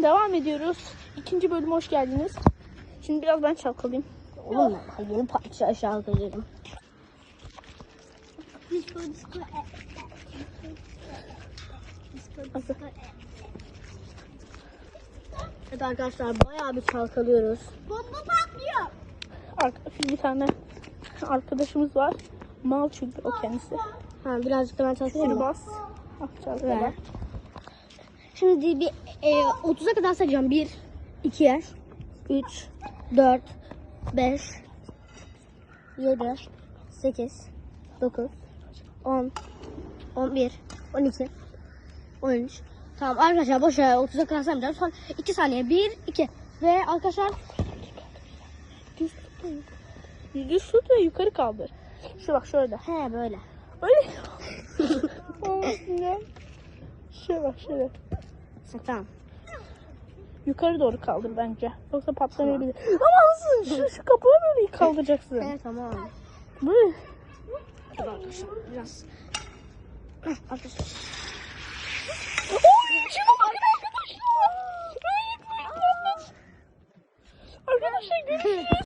Buradan devam ediyoruz. İkinci bölüme hoş geldiniz. Şimdi biraz ben çalkalayayım. Oğlum yeni parça aşağı kayıyorum. Evet arkadaşlar bayağı bir çalkalıyoruz. Bomba patlıyor. Ar- bir tane arkadaşımız var. Mal çünkü o kendisi. Ha birazcık da ben çalkalayayım Şunu mı? bas. Ah çalkala. Şimdi bir e, 30'a kadar sayacağım. 1, 2, 3, 4, 5, 7, 8, 9, 10, 11, 12, 13. Tamam arkadaşlar boş ver 30'a kadar saymayacağım. Son 2 saniye. 1, 2. Ve arkadaşlar Düz tut. da- Düz tut ve yukarı kaldır. Şu bak şöyle. he böyle. Öyle. Ya. Şöyle bak şöyle yapacaksın. Tamam. Yukarı doğru kaldır bence. Yoksa patlamayabilir. Tamam. Ama hızlı şu, şu kapağı böyle kaldıracaksın. evet tamam. Böyle. Dur biraz. Heh, Arkadaşlar görüşürüz.